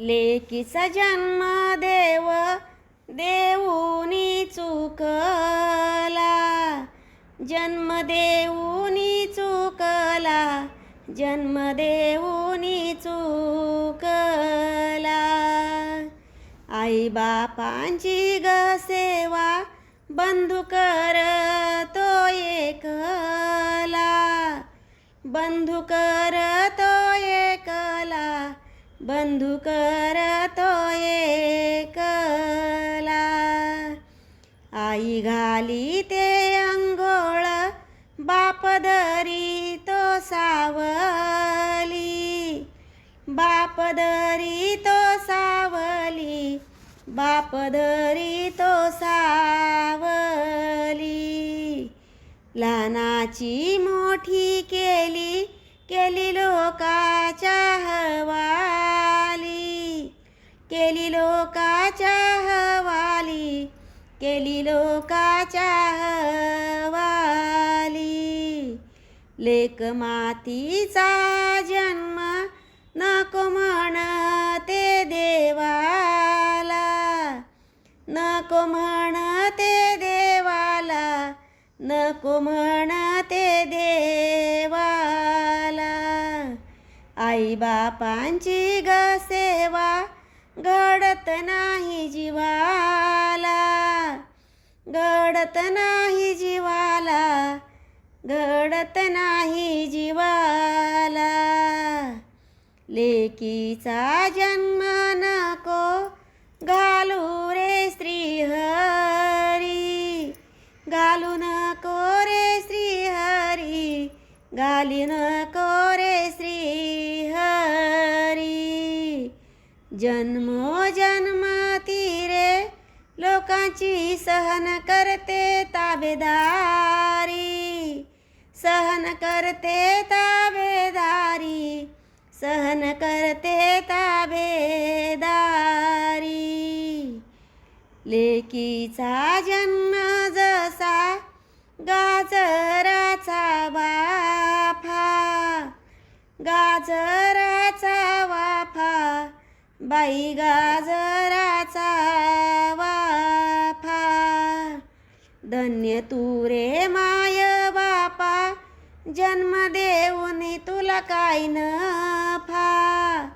लेकीचा जन्म देव देऊनी चुकला. जन्म देऊनी चुकला जन्म देऊनी चुकला. आई बापांची ग सेवा बंधू करतो एकला. बंधू कर बंधू करतो एकला. आई घाली ते अंघोळ बाप धरी तो सावली. बाप धरी तो सावली बाप धरी तो सावली. लहानाची मोठी केली केली लोकाच्या हवा. लोकाच्या हवाली केली लोकाच्या हवाली. लेक मातीचा जन्म नको म्हणते देवाला. नको म्हणते देवाला नको म्हणते देवाला. आई बापांची ग सेवा घडत नाही जीवाला घडत नाही जीवाला घडत नाही जीवाला. लेकीचा जन्म नको घालू रे श्रीहरी घालू नको रे श्रीहरी घाली नको जन्मो जन्माती रे लोकांची सहन करते ताबेदारी. सहन करते ताबेदारी सहन करते ताबेदारी. लेकीचा जन्म जसा गाजराचा बाफा गाजराचा वा बाई गाजराचा वाफा. धन्य तू रे माय बापा जन्म देऊन तुला काय न फा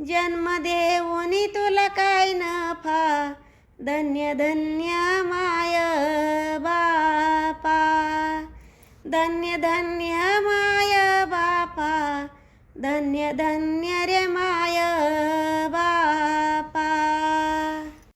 जन्म देऊन तुला काय न फा धन्य धन्य माय बापा. धन्य धन्य माय बापा. धन्य धन्य रे माय